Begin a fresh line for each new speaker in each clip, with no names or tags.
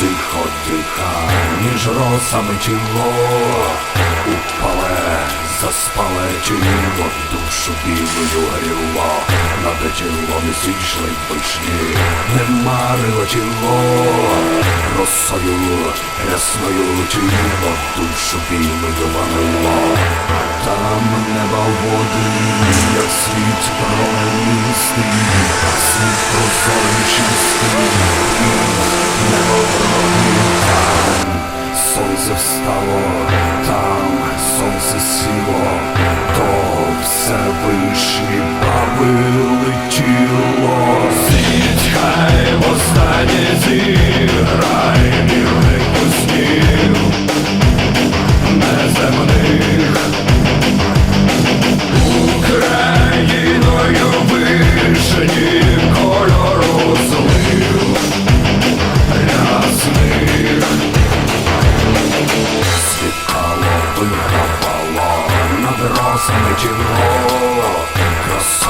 тихо дихай, між росами тіло. Упале, заспале тіло, душу білою гріло, над тілом зійшли вишні, не марило тіло, росою рясною тіло, душу білою ванило, там неба води, як світ променистий, світ прозорий чистий, вишні баби хай востаннє зіграй мірних пустів, неземних. Україною вишені кольору злив. Рясних. Світало вигравало над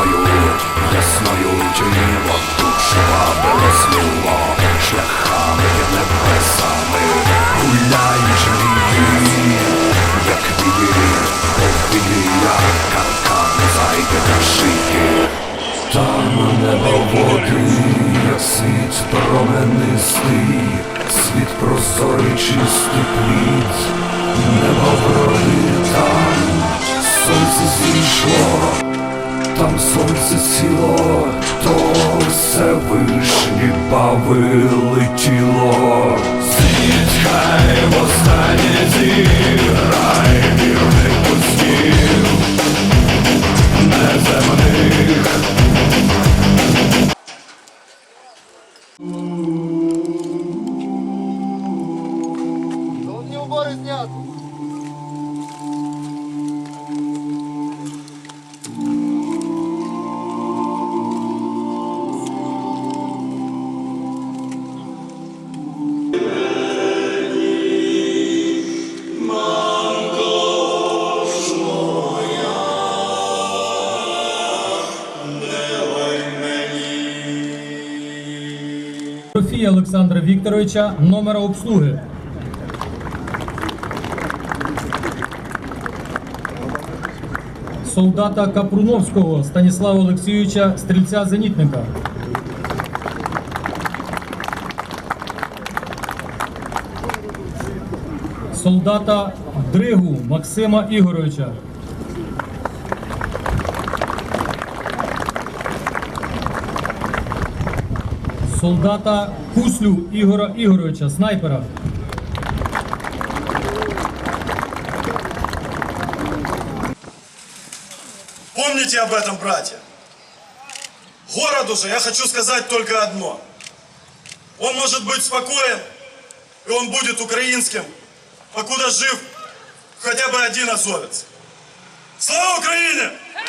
тіло ясною тіло душа белосніло Шляхами небесами. Гуляючи її Як вір, повія, каркан зайде на шиї. Там небо води, світ променистий, світ прозорий чистий плід, небо вроди там, сонце зійшло, там сонце сіло, то все вишні бави летіло.
Софія Олександра Вікторовича, номера обслуги. Солдата Капруновського Станіслава Олексійовича, стрільця зенітника. Солдата Дригу Максима Ігоровича. Солдата Куслю Ігора Ігоровича, снайпера.
Помните об этом, братья. Городу же я хочу сказать только одно. Он может быть спокоен, и он будет украинским, покуда жив хотя бы один азовец. Слава Украине! Слава нации!